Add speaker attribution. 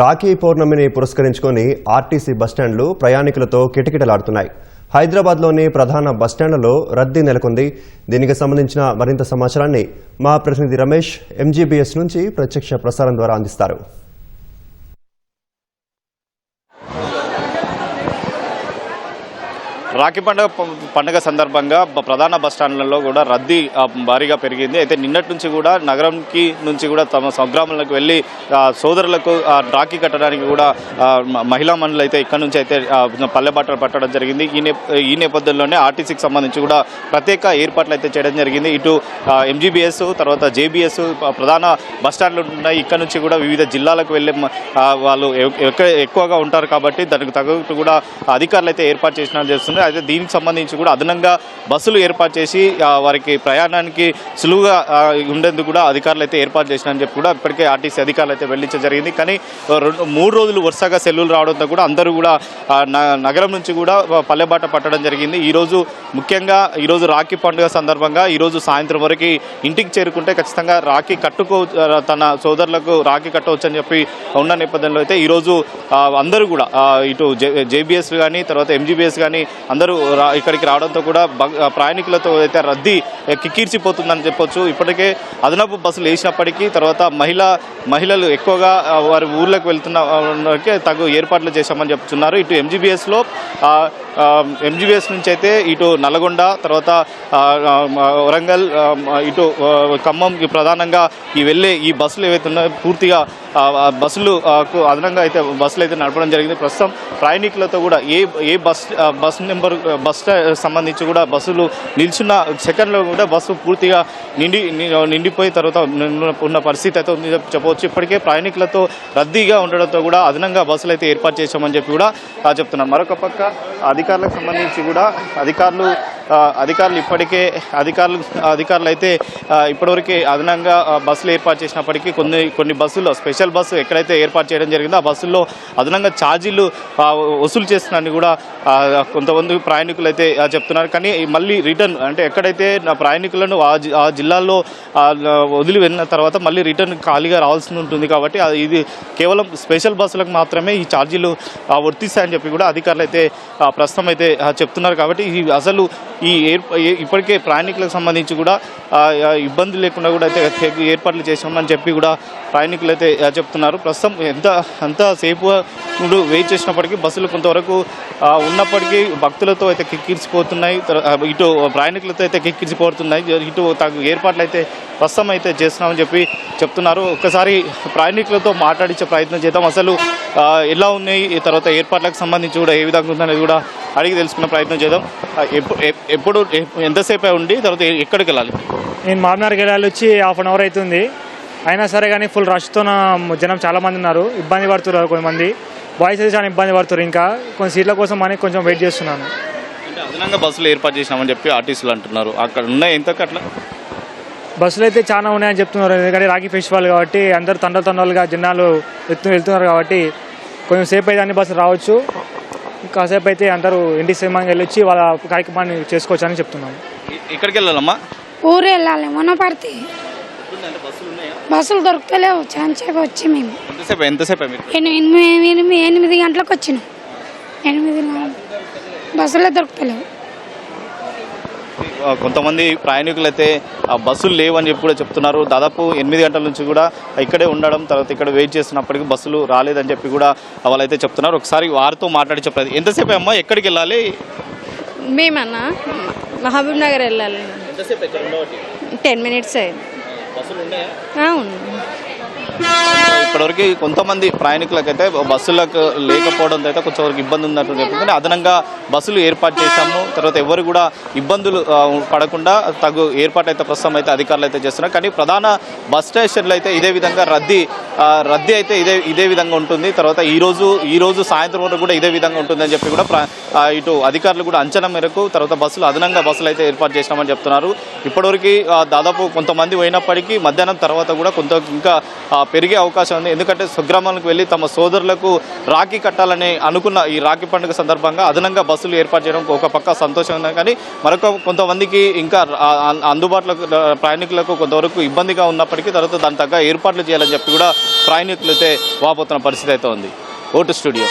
Speaker 1: రాఖీ పౌర్ణమిని పురస్కరించుకొని ఆర్టీసీ బస్టాండ్లు ప్రయాణికులతో కిటకిటలాడుతున్నాయి. హైదరాబాద్లోని ప్రధాన బస్టాండ్లలో రద్దీ నెలకొంది. దీనికి సంబంధించిన మరింత సమాచారాన్ని మా ప్రతినిధి రమేష్ ఎంజీబీఎస్ నుంచి ప్రత్యక్ష ప్రసారం ద్వారా అందిస్తారు.
Speaker 2: రాఖీ పండుగ పండుగ సందర్భంగా ప్రధాన బస్ స్టాండ్లలో కూడా రద్దీ భారీగా పెరిగింది. అయితే నిన్నటి నుంచి కూడా నగరంకి నుంచి కూడా తమ స్వగ్రామాలకు వెళ్ళి సోదరులకు రాఖీ కట్టడానికి కూడా మహిళా మండలి అయితే ఇక్కడ నుంచి అయితే పల్లెబాటలు పల్లె బట్టలు పట్టడం జరిగింది. ఈ నేప ఈ నేపథ్యంలోనే ఆర్టీసీకి సంబంధించి కూడా ప్రత్యేక ఏర్పాట్లు అయితే చేయడం జరిగింది. ఇటు ఎంజీబీఎస్ తర్వాత జేబీఎస్ ప్రధాన బస్ స్టాండ్లు ఉన్నాయి. ఇక్కడ నుంచి కూడా వివిధ జిల్లాలకు వెళ్ళే వాళ్ళు ఎక్కువగా ఉంటారు కాబట్టి దానికి తగ్గట్టు కూడా అధికారులు అయితే ఏర్పాటు చేసిన చేస్తుంది అయితే దీనికి సంబంధించి కూడా అదనంగా బస్సులు ఏర్పాటు చేసి వారికి ప్రయాణానికి సులువుగా ఉండేందుకు కూడా అధికారులు అయితే ఏర్పాటు చేసినని చెప్పి కూడా ఇప్పటికే ఆర్టీసీ అధికారులు అయితే వెళ్ళించడం జరిగింది. కానీ రెండు మూడు రోజులు వరుసగా సెలవులు రావడంతో కూడా అందరూ కూడా న- నగరం నుంచి కూడా పల్లెబాట పట్టడం జరిగింది. ఈరోజు ముఖ్యంగా ఈరోజు రాఖీ పండుగ సందర్భంగా ఈరోజు సాయంత్రం వరకు ఇంటికి చేరుకుంటే ఖచ్చితంగా రాఖీ కట్టుకో తన సోదరులకు రాఖీ కట్టవచ్చని చెప్పి ఉన్న నేపథ్యంలో అయితే ఈరోజు అందరూ కూడా ఇటు జేబీఎస్ కానీ తర్వాత ఎంజీబీఎస్ కానీ అందరూ ఇక్కడికి రావడంతో కూడా ప్రయాణికులతో అయితే రద్దీ కిక్కిర్చిపోతుందని చెప్పొచ్చు. ఇప్పటికే అదనపు బస్సులు వేసినప్పటికీ తర్వాత మహిళా మహిళలు ఎక్కువగా వారి ఊర్లకు వెళ్తున్న తగు ఏర్పాట్లు చేశామని చెప్తున్నారు. ఇటు ఎంజీబీఎస్లో ఎంజీబీఎస్ నుంచి అయితే ఇటు నల్గొండ తర్వాత వరంగల్ ఇటు ఖమ్మం ప్రధానంగా ఈ వెళ్ళే ఈ బస్సులు ఏవైతే ఉన్నాయో పూర్తిగా బస్సులు అదనంగా అయితే బస్సులు అయితే నడపడం జరిగింది. ప్రస్తుతం ప్రయాణికులతో కూడా ఏ ఏ బస్ బస్ నెంబర్ ఆ, బస్ సంబంధించి కూడా బస్సులు నిల్చున్న సెకండ్లో కూడా బస్సు పూర్తిగా నిండి నిండిపోయిన నిండిపోయి తర్వాత ఉన్న- పరిస్థితి అయితే ఉంది చెప్పవచ్చు. ఇప్పటికే ప్రయాణికులతో రద్దీగా ఉండడంతో కూడా అదనంగా బస్సులు అయితే ఏర్పాటు చేశామని చెప్పి కూడా చెప్తున్నారు. మరొక పక్క అధికారులకు సంబంధించి కూడా అధికారులు అధికారులు ఇప్పటికే అధికారులు అధికారులు అయితే ఇప్పటివరకే అదనంగా బస్సులు ఏర్పాటు చేసినప్పటికీ కొన్ని కొన్ని బస్సుల్లో స్పెషల్ బస్సు ఎక్కడైతే ఏర్పాటు చేయడం జరిగిందో ఆ బస్సుల్లో అదనంగా ఛార్జీలు వసూలు చేస్తున్నారని కూడా కొంతమంది ప్రయాణికులు అయితే చెప్తున్నారు. కానీ మళ్ళీ రిటర్న్ అంటే ఎక్కడైతే నా ప్రయాణికులను ఆ జిల్లాల్లో వదిలి వెళ్ళిన తర్వాత మళ్ళీ రిటర్న్ ఖాళీగా రావాల్సి ఉంటుంది కాబట్టి అది- ఇది కేవలం స్పెషల్ బస్సులకు మాత్రమే ఈ ఛార్జీలు వర్తిస్తాయని చెప్పి కూడా అధికారులు అయితే ప్రస్తుతం అయితే చెప్తున్నారు. కాబట్టి ఇది అసలు ఈ ఇప్పటికే ప్రయాణికులకు సంబంధించి కూడా ఇబ్బంది లేకుండా కూడా అయితే ఏర్పాట్లు చేసామని చెప్పి కూడా ప్రయాణికులు అయితే చెప్తున్నారు. ప్రస్తుతం ఎంత అంత సేపు వెయిట్ చేసినప్పటికీ బస్సులు కొంతవరకు ఉన్నప్పటికీ భక్తులతో అయితే కిక్కిరిసిపోతున్నాయి. ఇటు ప్రయాణికులతో అయితే కిక్కిరిసిపోతున్నాయి. ఇటు తగు ఏర్పాట్లు అయితే ప్రస్తుతం అయితే చేస్తున్నామని చెప్పి చెప్తున్నారు. ఒక్కసారి ప్రయాణికులతో మాట్లాడించే ప్రయత్నం చేద్దాం. అసలు ఎలా ఉన్నాయి? తర్వాత ఏర్పాట్లకు సంబంధించి కూడా ఏ విధంగా ఉందనేది కూడా అడిగి తెలుసుకునే ప్రయత్నం చేద్దాం. ఎప్పుడు ఎప్- ఎంతసేపు ఉండి తర్వాత ఎక్కడికి వెళ్ళాలి?
Speaker 3: నేను మామనార్కి వెళ్ళాలి వచ్చి హాఫ్ అన్ అవర్ అవుతుంది. అయినా సరే కానీ ఫుల్ రష్తో జనం చాలా మంది ఉన్నారు. ఇబ్బంది పడుతున్నారు కొంతమంది. బాయ్స్ అయితే చాలా ఇబ్బంది పడుతున్నారు ఇంకా. కొన్ని సీట్ల కోసం అని కొంచెం వెయిట్ చేస్తున్నాను.
Speaker 2: అంటే అదనంగా బస్సులు ఏర్పాటు చేసినామని చెప్పి ఆర్టీసీలు అంటున్నారు. అక్కడ ఉన్నాయి ఎంత అట్లా?
Speaker 3: బస్సులు అయితే చాలా ఉన్నాయని చెప్తున్నారు. ఎందుకంటే రాఖీ ఫెస్టివల్ కాబట్టి అందరు తండలు తండలుగా జనాలు ఎత్తు వెళ్తున్నారు కాబట్టి కొంచెం సేపు అయితే అన్ని బస్సులు రావచ్చు. కాసేపు అయితే అందరూ ఇంటి సినిమాకి వెళ్ళొచ్చి వాళ్ళ కార్యక్రమాన్ని చేసుకోవచ్చు అని చెప్తున్నాను
Speaker 2: ఎ- ఎక్కడికి వెళ్ళాలమ్మా?
Speaker 4: ఊరు వెళ్ళాలి మునపర్తి బస్సులు దొరుకుతలేవు చాలాసేపు వచ్చి మేము.
Speaker 2: ఎంతసేపు ఎంతసేపు మీరు?
Speaker 4: ఎనిమిది ఎనిమిది గంటలకు వచ్చినాం. ఎనిమిది బస్సులే దొరుకుతలేవు.
Speaker 2: కొంతమంది ప్రయాణికులు అయితే బస్సులు లేవని చెప్పి కూడా చెప్తున్నారు. దాదాపు ఎనిమిది గంటల నుంచి కూడా ఇక్కడే ఉండడం తర్వాత ఇక్కడ వెయిట్ చేస్తున్నప్పటికీ బస్సులు రాలేదని చెప్పి కూడా వాళ్ళైతే చెప్తున్నారు. ఒకసారి వారితో మాట్లాడి చెప్పలేదు ఎంతసేపు అమ్మా? ఎక్కడికి వెళ్ళాలి?
Speaker 5: మేమన్నా మహబూబ్ నగర్ వెళ్ళాలి. టెన్ మినిట్స్ అయింది.
Speaker 2: ఇప్పటివరకు కొంతమంది ప్రయాణికులకైతే బస్సులకు లేకపోవడంతో అయితే కొంచెం వరకు ఇబ్బంది ఉన్నట్టు చెప్పి అదనంగా బస్సులు ఏర్పాటు చేశాము. తర్వాత ఎవరు కూడా ఇబ్బందులు పడకుండా తగు ఏర్పాటు అయితే ప్రస్తుతం అయితే అధికారులు అయితే చేస్తున్నారు. కానీ ప్రధాన బస్ స్టేషన్లో అయితే ఇదే విధంగా రద్దీ రద్దీ అయితే ఇదే ఇదే విధంగా ఉంటుంది. తర్వాత ఈ రోజు ఈ రోజు సాయంత్రం వరకు కూడా ఇదే విధంగా ఉంటుందని చెప్పి కూడా ఇటు అధికారులు కూడా అంచనా మేరకు తర్వాత బస్సులు అదనంగా బస్సులు అయితే ఏర్పాటు చేసినామని చెప్తున్నారు. ఇప్పటివరకు దాదాపు కొంతమంది పోయినప్పటికీ మధ్యాహ్నం తర్వాత కూడా కొంత ఇంకా పెరిగే అవకాశం ఉంది. ఎందుకంటే స్వగ్రామాలకు వెళ్ళి తమ సోదరులకు రాఖీ కట్టాలని అనుకున్న ఈ రాఖీ పండుగ సందర్భంగా అదనంగా బస్సులు ఏర్పాటు చేయడం ఒక పక్క సంతోషం ఉంది. కానీ మరొక కొంతమందికి ఇంకా అందుబాటులో ప్రయాణికులకు కొంతవరకు ఇబ్బందిగా ఉన్నప్పటికీ తర్వాత దాని తగ్గ ఏర్పాట్లు చేయాలని చెప్పి కూడా ప్రయాణికులైతే వాపోతున్న పరిస్థితి అయితే ఉంది. Vote studio.